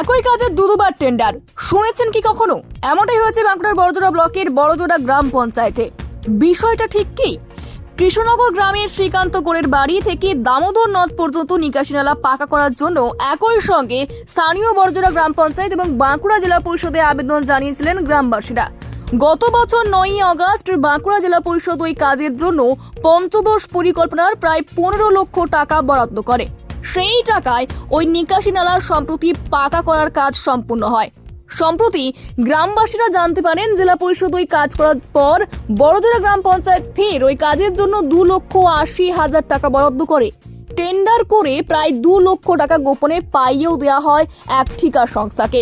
একই কাজে দু দুবার টেন্ডার শুনেছেন কি কখনো? এমনটাই হয়েছে বাঁকুড়ার বড়জোড়া ব্লকের বড়জোড়া গ্রাম পঞ্চায়েতে। বিষয়টা ঠিক কি? কৃষ্ণনগর গ্রামের শ্রীকান্ত গোড়ের বাড়ি থেকে দামোদর নদ পর্যন্ত নিকাশি নালা পাকা করার জন্য একই সঙ্গে স্থানীয় বড়জোড়া গ্রাম পঞ্চায়েত এবং বাঁকুড়া জেলা পরিষদে আবেদন জানিয়েছিলেন গ্রামবাসীরা। গত বছর নয়ই আগস্ট বাঁকুড়া জেলা পরিষদ ওই কাজের জন্য পঞ্চদশ পরিকল্পনার প্রায় পনেরো লক্ষ টাকা বরাদ্দ করে। সেই টাকায় ওই নিকাশি নালা সম্প্রতি পাকা করার কাজ সম্পূর্ণ হয়। সম্প্রতি গ্রামবাসীরা জানতে পারেন, জেলা পরিষদ ওই কাজ করার পর বড়জোড়া গ্রাম পঞ্চায়েত ফের ওই কাজের জন্য দু লক্ষ আশি হাজার টাকা বরাদ্দ করে। টেন্ডার করে প্রায় দু লক্ষ টাকা গোপনে পাইয়েও দেওয়া হয় এক ঠিকা সংস্থাকে।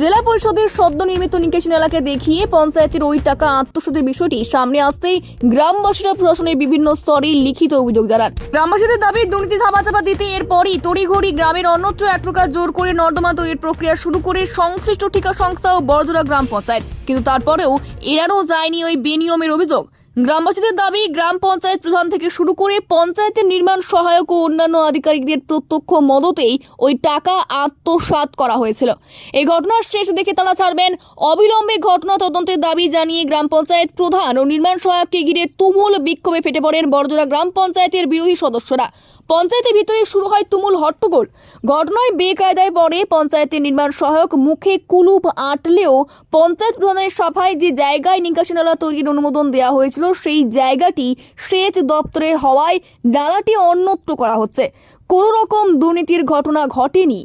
জেলা পরিষদের সদ্য নির্মিত নিকেশ নালাকে দেখিয়ে পঞ্চায়েতের ওই টাকা আত্মসাতের বিষয়টি সামনে আসতেই গ্রামবাসীরা প্রশাসনের বিভিন্ন স্তরে লিখিত অভিযোগ জানান। গ্রামবাসীদের দাবি, দুর্নীতি ধামাচাপা দিতে এরপরই তড়িঘড়ি গ্রামের অন্যত্র এক প্রকার জোর করে নর্দমা তৈরির প্রক্রিয়া শুরু করে সংশ্লিষ্ট ঠিকা সংস্থা ও বড়জোড়া গ্রাম পঞ্চায়েত। কিন্তু তারপরেও এড়ানো যায়নি ওই বেনিয়মের অভিযোগ। গ্রামবাসীদের দাবি, গ্রাম পঞ্চায়েত প্রধান থেকে শুরু করে পঞ্চায়েতের নির্মাণ সহায়ক ও অন্যান্য আধিকারিকদের প্রত্যক্ষ মদতেই ওই টাকা আত্মসাত করা হয়েছিল। এই ঘটনার শেষ দেখে তারা ছাড়বেন অবিলম্বে ঘটনা তদন্তের দাবি জানিয়ে গ্রাম পঞ্চায়েত প্রধান ও নির্মাণ সহায়ককে ঘিরে তুমুল বিক্ষোভে ফেটে পড়েন বড়জোড়া গ্রাম পঞ্চায়েতের বিরোধী সদস্যরা। পঞ্চায়েতের ভিতরে শুরু হয় তুমুল হট্টগোল। ঘটনায় বেকায়দায় পড়ে পঞ্চায়েতের নির্মাণ সহায়ক মুখে কুলুপ আটলেও পঞ্চায়েত প্রধানের সভায় যে জায়গায় নিকাশি নালা তৈরির অনুমোদন দেওয়া হয়েছিল, সেই জায়গাটি সেচ দপ্তরের হওয়ায় নালাটি অন্যত্র করা হচ্ছে। কোনো রকম দুর্নীতির ঘটনা ঘটেনি।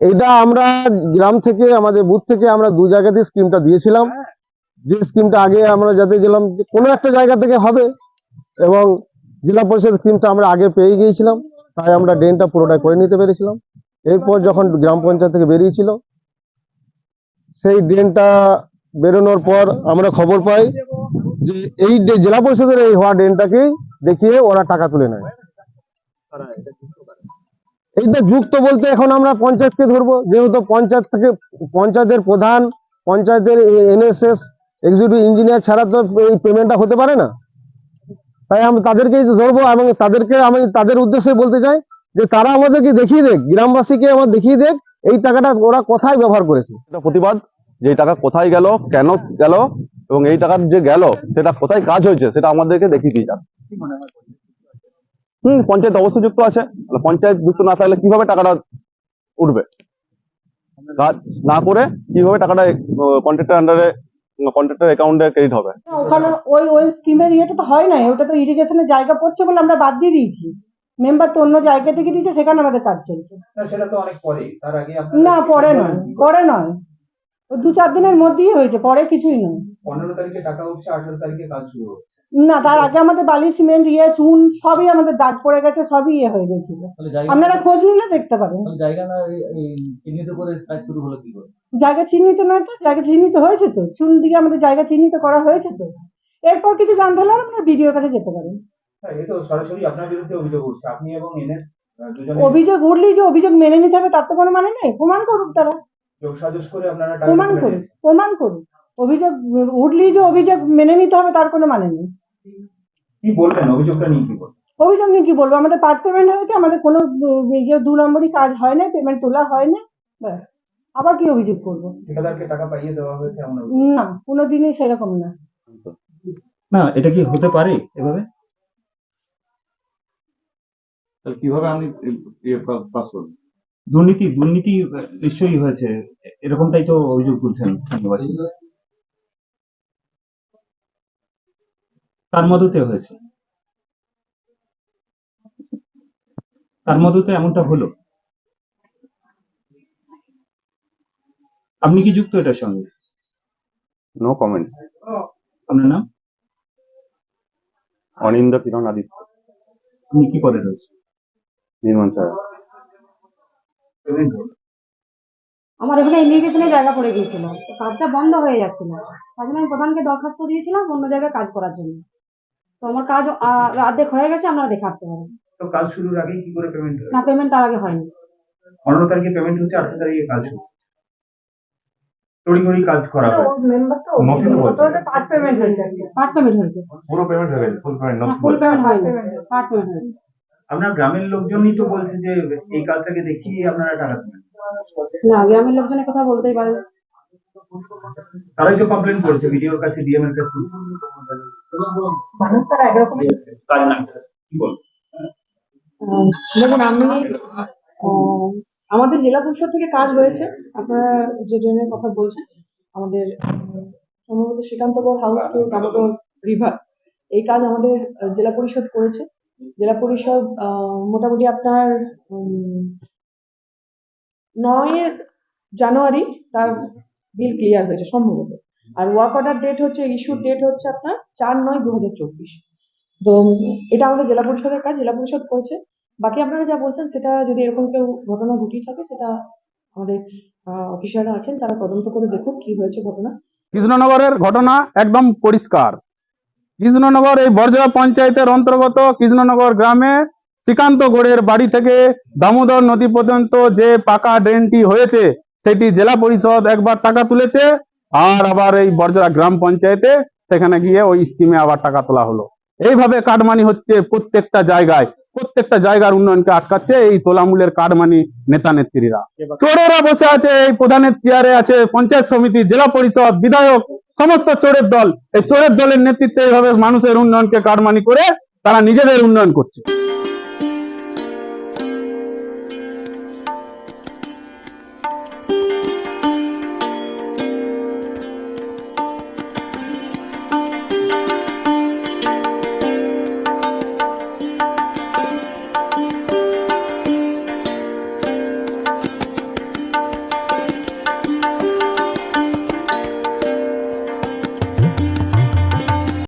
এটা আমরা গ্রাম থেকে, আমাদের বুথ থেকে আমরা দু জায়গাতে স্কিমটা দিয়েছিলাম। যে স্কিমটা আগে আমরা যাতে গেলাম কোনো একটা জায়গা থেকে হবে এবং জেলা পরিষদ স্কিমটা আমরা আগে পেয়ে গিয়েছিলাম, তাই আমরা ড্রেনটা পুরোটাই করে নিতে পেরেছিলাম। এরপর যখন গ্রাম পঞ্চায়েত থেকে বেরিয়েছিল, সেই ড্রেনটা বেরোনোর পর আমরা খবর পাই যে এই জেলা পরিষদের এই হওয়া ড্রেনটাকেই দেখিয়ে ওরা টাকা তুলে নেয়। এইটা যুক্ত বলতে এখন আমরা পঞ্চায়েতকে ধরবো, যেহেতু পঞ্চায়েত থেকে পঞ্চায়েতের প্রধান, পঞ্চায়েতের এনএসএস এক্সিকিউটিভ ইঞ্জিনিয়ার ছাড়া তো এই পেমেন্টটা হতে পারে না। তাই আমি তাদেরকেই ধরবো এবং তাদেরকে আমি তাদের উদ্দেশ্যে বলতে চাই যে তারা আমাদেরকে দেখিয়ে দেখ, গ্রামবাসীকে আমার দেখিয়ে দেখ, এই টাকাটা ওরা কোথায় ব্যবহার করেছে। এটা প্রতিবাদ যে এই টাকা কোথায় গেল, কেন গেল, এবং এই টাকার যে গেল, সেটা কোথায় কাজ হয়েছে, সেটা আমাদেরকে দেখিয়ে দিয়ে যান। হম, পঞ্চায়েত অবশ্যই যুক্ত আছে। পঞ্চায়েত যুক্ত না থাকলে কীভাবে টাকাটা উঠবে? কাজ না করে কীভাবে টাকাটা কন্ট্রাক্টর আন্ডারে কন্ট্রাক্টর অ্যাকাউন্টে ক্রেডিট হবে। ওখানে ওই ওই স্কিমের ইয়েটা তো হয় নাই ওটা তো ইরিগেশনের জায়গা পড়ছে বলে আমরা বাদ দিয়ে দিয়েছি। মেম্বার তো অন্য জায়গা থেকে দিয়েছে সেখানে আমাদের কাজ চলছে। না সেটা তো অনেক পরে তার আগে না পরে নয় পরে নয়। ওই দু চার দিনের মধ্যেই হয়েছে পরে কিছুই নয়। পনেরো তারিখে টাকা উঠছে আঠারো তারিখে কাজ শুরু হচ্ছে না তার আগে আমাদের বালি সিমেন্ট ইয়ে চুন সবই আমাদের দাগ পড়ে গেছে সবই ইয়ে হয়ে গেছিল। আপনারা খোঁজ নিলে দেখতে পারেন। জায়গা না চিহ্নিত করে কাজ শুরু হলো কি করে? জায়গা চিহ্নিত নয় তো? জায়গা চিহ্নিত হয়েছে তো? চুন দিয়ে আমাদের জায়গা চিহ্নিত করা হয়েছে তো? এরপর কিছু জানতে হলে আপনারা ভিডিওর কাছে যেতে পারেন। হ্যাঁ, এই তো সরাসরি আপনার বিরুদ্ধে অভিযোগ উঠছে। আপনি এবং এনএস দুজনে অভিযোগ উঠলেই যে অভিযোগ মেনে নিতে হবে তার তো কোনো মানে নেই। প্রমাণ করুক তারা। যোগ সাজস করে আপনারা টাকা প্রমাণ নিয়েছেন। প্রমাণ করুন অভিযোগ উঠলেই যে অভিযোগ মেনে নিতে হবে তার কোনো মানে নেই। কি বলবেন? অভিযোগটা নিয়ে কি বলবেন? অভিযোগ নিয়ে কি বলব? আমাদের পার্ট পেমেন্ট হয়েছে আমাদের কোনো ইয়ে দু নম্বরই কাজ হয় না পেমেন্ট তোলা হয় না আবার কি অভিযোগ করব? ঠিকাদারকে টাকা পাইয়ে দেওয়া হয়েছে। না কোনোদিনই সেরকম না। না এটা কি হতে পারে এভাবে? তাহলে কীভাবে আমি পাস করব? দুর্নীতি দুর্নীতি নিশ্চয়ই হয়েছে। এরকমটাই তো অভিযোগ করছেন স্থানীয়বাসী তার মদতে হয়েছে। তার মদতে এমনটা হলো। আপনি কি যুক্ত এটার সঙ্গে? নো কমেন্টস আপনার নাম? অনিন্দ কিরণ আদিত্য। আপনি কি পদে রয়েছে নির্মাণ ছাড়া আমার এখানে ইমিগ্রেশনের জায়গা পড়ে গিয়েছিল। তো কাজটা বন্ধ হয়ে যাচ্ছিল। তার জন্য আমি প্রধানকে দরখাস্ত দিয়েছিলাম অন্য জায়গায় কাজ করার জন্য। তো আমার কাজ অর্ধেক হয়ে গেছে আমরা দেখে আসতে পারেন তো কাজ শুরুর আগেই কি করে পেমেন্ট না পেমেন্ট তার আগে হয়নি। পনেরো তারিখে পেমেন্ট হচ্ছে আঠারো তারিখে কাজ শুরু। তড়িঘড়ি কাজ করা হয়। নথি তো বলছে। পার্ট পেমেন্ট হয়েছে পার্ট পেমেন্ট হয়েছে। পুরো পেমেন্ট হয়ে গেছে ফুল পেমেন্ট নথি ফুল পেমেন্ট হয়নি। পার্ট পেমেন্ট হয়েছে। আপনার গ্রামের লোকজনই তো বলছে যে এই কাজটাকে দেখিয়ে আপনারা টাকা দেবেন। না গ্রামের লোকজনের কথা বলতেই পারে। না। তারাই তো কমপ্লেন করছে ভিডিওর কাছে ডিএম এর কাছে। মানুষ তারা কাজ না কি বল আহ, দেখুন আমি আমাদের জেলা পরিষদ থেকে কাজ হয়েছে। আপনারা যে ট্রেনের কথা বলছেন আমাদের সম্ভবত Shrikantgarh house to Damodar river এই কাজ আমাদের জেলা পরিষদ করেছে। জেলা পরিষদ আহ, মোটামুটি আপনার নয় জানুয়ারি তার বিল ক্লিয়ার হয়েছে সম্ভবত। আর ওয়ার্ক অর্ডার ডেট হচ্ছে ইস্যুর ডেট হচ্ছে আপনার চার নয় দু হাজার চব্বিশ। তো এটা আমাদের জেলা পরিষদের কাজ জেলা পরিষদ করেছে। বাকি আপনারা যা বলছেন সেটা যদি এরকম কেউ ঘটনা ঘটিয়ে থাকে সেটা আমাদের অফিসাররা আছেন তারা তদন্ত করে দেখুন কি হয়েছে ঘটনা। কৃষ্ণনগরের ঘটনা একদম পরিষ্কার। কৃষ্ণনগর এই বর্জরা পঞ্চায়েতের অন্তর্গত কৃষ্ণনগর গ্রামে শ্রীকান্ত গোড়ের বাড়ি থেকে দামোদর নদী পর্যন্ত যে পাকা ড্রেনটি হয়েছে সেটি জেলা পরিষদ একবার টাকা তুলেছে। আর আবার এই বর্জরা গ্রাম পঞ্চায়েতে সেখানে গিয়ে ওই স্কিমে আবার টাকা তোলা হলো। এইভাবে কাটমানি হচ্ছে প্রত্যেকটা জায়গায়। প্রত্যেকটা জায়গার উন্নয়নকে আটকাচ্ছে এই তোলামূলের কাটমানি নেতা নেত্রীরা চোরেরা বসে আছে এই প্রধানের চেয়ারে আছে পঞ্চায়েত সমিতি জেলা পরিষদ বিধায়ক সমস্ত চোরের দল। এই চোরের দলের নেতৃত্বে এইভাবে মানুষের উন্নয়নকে কাটমানি করে তারা নিজেদের উন্নয়ন করছে।